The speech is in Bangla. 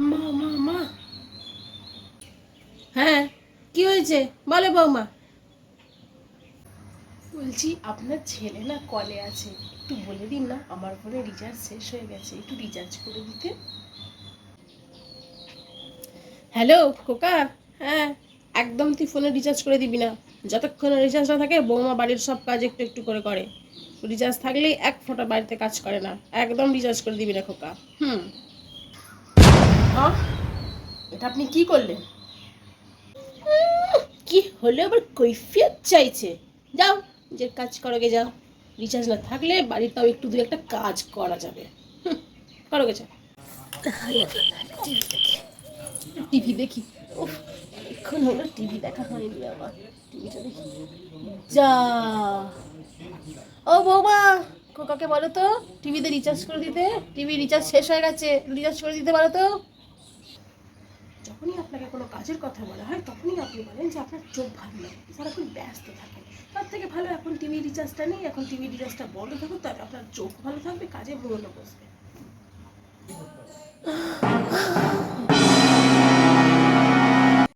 মা মা মা হ্যাঁ কি হয়েছে? বলে বৌমা। বলছি আপনার ছেলে না কলে আছে। একটু বলে দিন না আমার ফোনে রিচার্জ শেষ হয়ে গেছে। একটু রিচার্জ করে দিতে। হ্যালো খোকা। হ্যাঁ একদম তুই ফোনে রিচার্জ করে দিবি না। যতক্ষণ রিচার্জ না থাকে বৌমা বাড়ির সব কাজ একটু একটু করে করে। রিচার্জ থাকলেই এক ফোঁটা বাড়িতে কাজ করে না। একদম রিচার্জ করে দিবি না খোকা। হুম। এটা আপনি কি করলেন? কি হলো আবার? কৈফিয়ত চাইছে। যাও যে কাজ করো গে যাও। রিচার্জ না থাকলে বাড়ির তাও একটু দু একটা কাজ করা যাবে। হুম, করো গে যাও। টিভি দেখি। উফ, এখন হলো টিভি দেখা হয়নি আমার। টিভিটা দেখি। যা। ও বৌমা, খোকাকে বলো তো, টিভিতে রিচার্জ করে দিতে। টিভি রিচার্জ শেষ হয়ে গেছে রিচার্জ করে দিতে পারো তো। যখনই আপনাকে কোনো কাজের কথা বলা হয়, তখনই আপনি বলেন যে আপনার চোখ ভালো লাগে সারাক্ষণ ব্যস্ত থাকেন। তার থেকে ভালো এখন টিভি রিচার্জটা নেই, এখন টিভি রিচার্জটা বন্ধ থাকুক, তাহলে আপনার চোখ ভালো থাকবে, কাজে মনও বসবে।